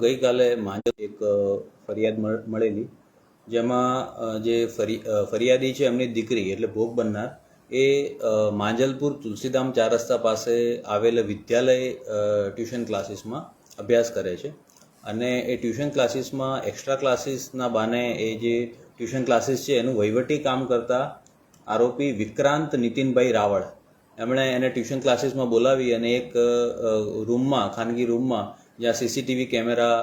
ગઈકાલે માંજલ એક ફરિયાદ મળ- મળેલી, જેમાં જે ફરી ફરિયાદી છે એમની દીકરી, એટલે ભોગ બનનાર, એ માંજલપુર તુલસીધામ ચાર રસ્તા પાસે આવેલ વિદ્યાલય ટ્યુશન ક્લાસીસમાં અભ્યાસ કરે છે. અને એ ટ્યુશન ક્લાસીસમાં એક્સ્ટ્રા ક્લાસીસના બાને એ જે ટ્યુશન ક્લાસીસ છે, એનું વહીવટી કામ કરતા આરોપી વિક્રાંત નીતિનભાઈ રાવળ એમણે એને ટ્યુશન ક્લાસીસમાં બોલાવી અને એક રૂમમાં, ખાનગી રૂમમાં, જ્યાં સીસીટીવી કેમેરા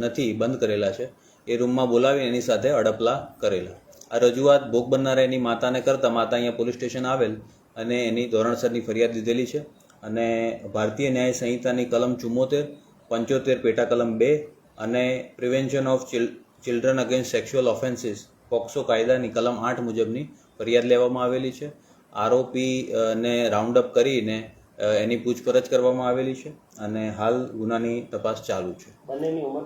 નથી, બંધ કરેલા છે, એ રૂમમાં બોલાવી એની સાથે અડપલા કરેલા. આ રજૂઆત ભોગ બનનારા એની માતાને કરતા માતા અહીંયા પોલીસ સ્ટેશન આવેલ અને એની ધોરણસરની ફરિયાદ લીધેલી છે અને ભારતીય ન્યાય સંહિતાની કલમ ચુમ્મોતેર, પંચોતેર પેટા કલમ બે અને prevention of children against sexual offences, POCSO કાયદાની કલમ આઠ મુજબની ફરિયાદ લેવામાં આવેલી છે. આરોપી રાઉન્ડઅપ રાઉન્ડ અપ કરીને એની પૂછપરછ કરવામાં આવેલી છે અને હાલ ગુનાની તપાસ ચાલુ છે. બંનેની ઉંમર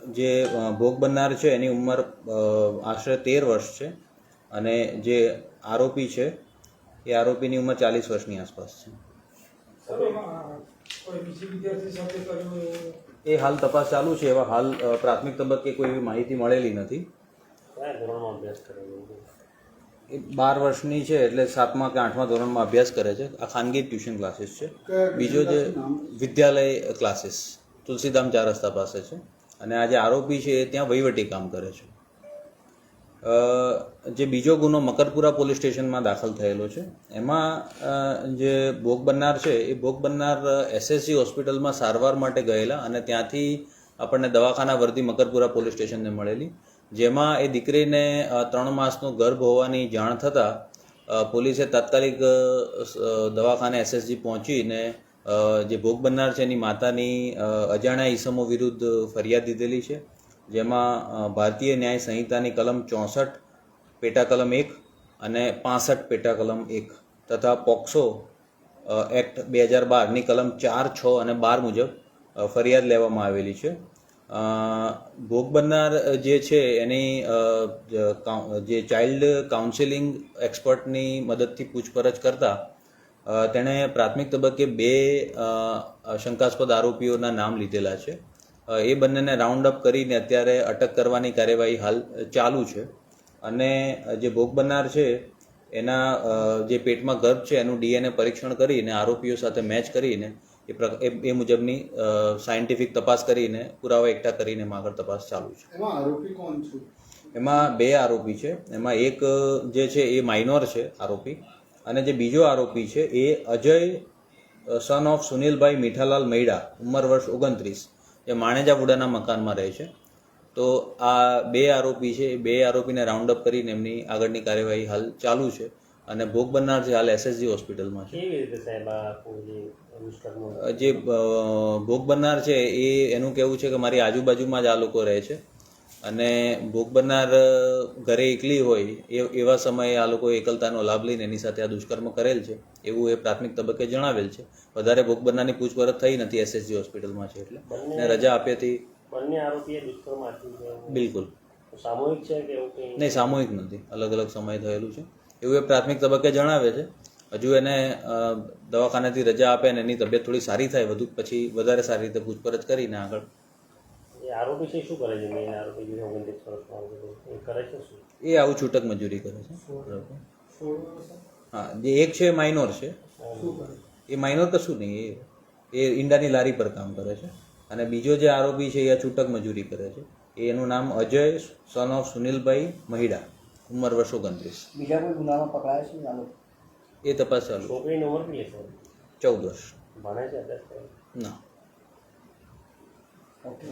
જે ભોગ બનનાર છે એની ઉંમર આશરે તેર વર્ષ છે અને જે આરોપી છે એ આરોપીની ઉંમર ચાલીસ વર્ષની આસપાસ છે. એ હાલ તપાસ ચાલુ છે એવા હાલ પ્રાથમિક તબક્કે કોઈ એવી માહિતી મળેલી નથી કયા ધોરણમાં અભ્યાસ કરેલો એ બાર વર્ષની છે એટલે સાતમા કે આઠમા ધોરણમાં અભ્યાસ કરે છે. આ ખાનગી ટ્યુશન ક્લાસીસ છે. બીજો જે વિદ્યાલય ક્લાસીસ તુલસીધામ ચાર રસ્તા પાસે છે. અને આ જે આરોપી છે એ ત્યાં વહીવટી કામ કરે છે. અ, જે બીજો ગુનો મકરપુરા પોલીસ સ્ટેશનમાં દાખલ થયેલો છે. એમાં જે ભોગ બનનાર છે એ ભોગ બનનાર એસએસજી હોસ્પિટલમાં સારવાર માટે ગયેલા અને ત્યાંથી આપણને દવાખાના વર્દી મકરપુરા પોલીસ સ્ટેશનને મળેલી. જેમાં એ દીકરીને ત્રણ માસનો ગર્ભ હોવાની જાણ થતાં પોલીસે તાત્કાલિક દવાખાને એસએસજી પહોંચીને જે ભોગ બનનાર છે એની માતાની અજાણ્યા ઈસમો વિરુદ્ધ ફરિયાદ દીધેલી છે, જેમાં ભારતીય ન્યાય સંહિતાની કલમ ચોસઠ પેટા કલમ એક અને પાસઠ પેટા કલમ એક તથા પોક્સો એક્ટ બે હજાર બારની કલમ ચાર, છ અને બાર મુજબ ફરિયાદ લેવામાં આવેલી છે. ભોગ બનનાર જે છે એની જે ચાઇલ્ડ કાઉન્સેલિંગ એક્સપર્ટની મદદથી પૂછપરછ કરતા તેણે પ્રાથમિક તબક્કે બે શંકાસ્પદ આરોપીઓના નામ લીધેલા છે. એ બંનેને રાઉન્ડ અપ કરીને અત્યારે અટક કરવાની કાર્યવાહી હાલ ચાલુ છે. અને જે ભોગ બનનાર છે, એના જે પેટમાં ગર્ભ છે, એનું ડીએનએ પરીક્ષણ કરીને, આરોપીઓ સાથે મેચ કરીને એ એ એ મુજબની સાયન્ટિફિક તપાસ કરીને પુરાવા એકઠા કરીને એમાં આગળ તપાસ ચાલુ છે. એમાં આરોપી કોણ છે? એમાં બે આરોપી છે. એમાં એક જે છે એ માઇનોર છે આરોપી અને જે બીજો આરોપી છે એ અજય સન ઓફ સુનિલભાઈ મીઠાલાલ મૈડા ઉંમર વર્ષ ઓગણત્રીસ. જે માણેજાપુડાના મકાનમાં રહે છે. તો આ બે આરોપી છે એ બે આરોપીને રાઉન્ડ અપ કરીને એમની આગળની કાર્યવાહી હાલ ચાલુ છે. અને ભોગ બનનાર છે હાલ એસએસજી હોસ્પિટલમાં છે. કેવી રીતે સાહેબ આ જે ભોગ બનનાર છે એ એનું કહેવું છે કે મારી આજુબાજુમાં જ આ લોકો રહે છે. અને ભોગ બનનાર ઘરે એકલી હોય એ એવા સમયે આ લોકો એકલતાનો લાભ લઈને એની સાથે આ દુષ્કર્મ કરેલ છે. એવું એ પ્રાથમિક તબક્કે જણાવેલ છે. વધારે ભોગ બનનારની પૂછપરછ થઈ નથી એસએસજી હોસ્પિટલમાં છે એટલે. ને રજા આપ્યાથી બંને આરોપીએ દુષ્કર્મ આચર્યું છે? બિલકુલ. સામૂહિક છે કે એવું નહીં સામૂહિક નથી. અલગ અલગ સમય થયેલું છે. એવું એ પ્રાથમિક તબક્કે જણાવે છે. હજુ એને દવાખાનાથી રજા આપે ને એની તબિયત થોડી સારી થાય વધુ પછી વધારે સારી રીતે પૂછપરછ કરીને આગળ. આરોપી છે શું કરે છે? મેઇન આરોપી જે ઓગણત્રીસ વર્ષનો એ કરે છે શું? એ આવું છૂટક મજૂરી કરે છે. હા જે એક છે એ માઇનોર છે. એ માઇનોર કશું નહીં એ એ ઈંડાની લારી પર કામ કરે છે. અને બીજો જે આરોપી છે એ આ છૂટક મજૂરી કરે છે. એનું નામ અજય સન ઓફ સુનિલભાઈ મહિડા. ઉંમર વર્ષ ઓગણત્રીસ બીજા કોઈ ગુનામાં પકડાયા છે? ચાલો. એ તપાસ ચાલુ. છોકરીની ઉંમર કેટલી છે? ચૌદ વર્ષ. ભણે છે? ના. ઓકે.